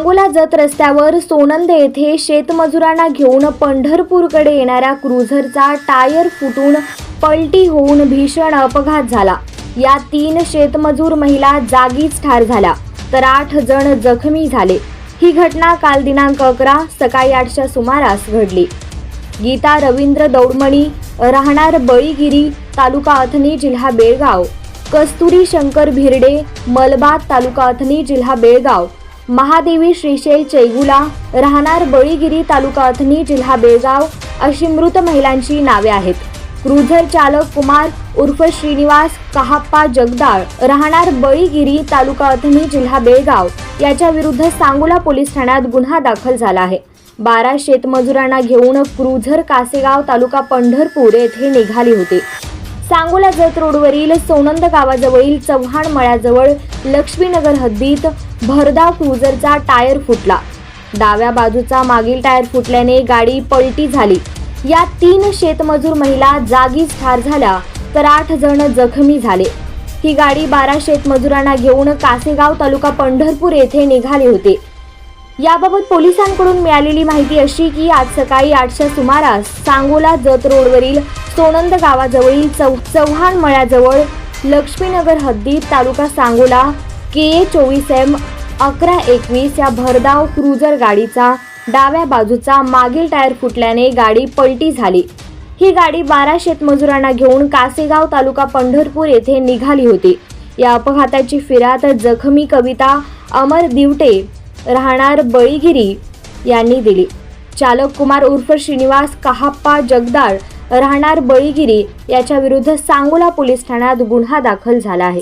सांगोला जत रस्त्यावर सोनंद येथे शेतमजुरांना घेऊन पंढरपूरकडे येणाऱ्या क्रुझरचा टायर फुटून पलटी होऊन भीषण अपघात झाला. या तीन शेतमजूर महिला जागीच ठार झाल्या तर आठ जण जखमी झाले. ही घटना काल दिनांक अकरा सकाळी आठच्या सुमारास घडली. गीता रवींद्र दौडमणी राहणार बळीगिरी तालुका अथनी जिल्हा बेळगाव. कस्तुरी शंकर भिरडे मलबाद तालुका अथनी जिल्हा बेळगाव. महादेवी श्रीशैल चैगुला राहणार बळीगिरी तालुका अथनी जिल्हा बेळगाव अशी मृत महिलांची नावे आहेत. क्रुझर चालक कुमार उर्फ श्रीनिवास कहाप्पा जगदाळ राहणार बळीगिरी तालुका अथनी जिल्हा बेळगाव याच्या विरुद्ध सांगोला पोलीस ठाण्यात गुन्हा दाखल झाला आहे. बारा शेतमजुरांना घेऊन क्रुझर कासेगाव तालुका पंढरपूर येथे निघाली होते. सांगोला जत रोडवरील सोनंद गावाजवळील चव्हाण मळ्याजवळ लक्ष्मीनगर हद्दीत भरधाव क्रुझरचा टायर फुटला. डाव्या बाजूचा मागील टायर फुटल्याने गाडी पलटी झाली. या तीन शेतमजूर महिला जागीच ठार झाल्या तर आठ जण जखमी झाले. ही गाडी बारा शेतमजुरांना घेऊन कासेगाव तालुका पंढरपूर येथे निघाले होते. याबाबत पोलिसांकडून मिळालेली माहिती अशी की आज सकाळी आठच्या सुमारास सांगोला जत रोडवरील सोनंद गावाजवळील चौ चव्हाण मळ्याजवळ लक्ष्मीनगर हद्दीत तालुका सांगोला के ए चोवीस एम अकरा एकवीस या भरधाव क्रुझर गाडीचा डाव्या बाजूचा मागील टायर फुटल्याने गाडी पलटी झाली. ही गाडी बारा शेतमजुरांना घेऊन कासेगाव तालुका पंढरपूर येथे निघाली होती. या अपघाताची फिरात जखमी कविता अमर दिवटे राहणार बळीगिरी यांनी दिली. चालक कुमार उर्फ श्रीनिवास कहाप्पा जगदाळ राहणार बळीगिरी याच्या विरुद्ध सांगोला पोलीस ठाण्यात गुन्हा दाखल झाला आहे.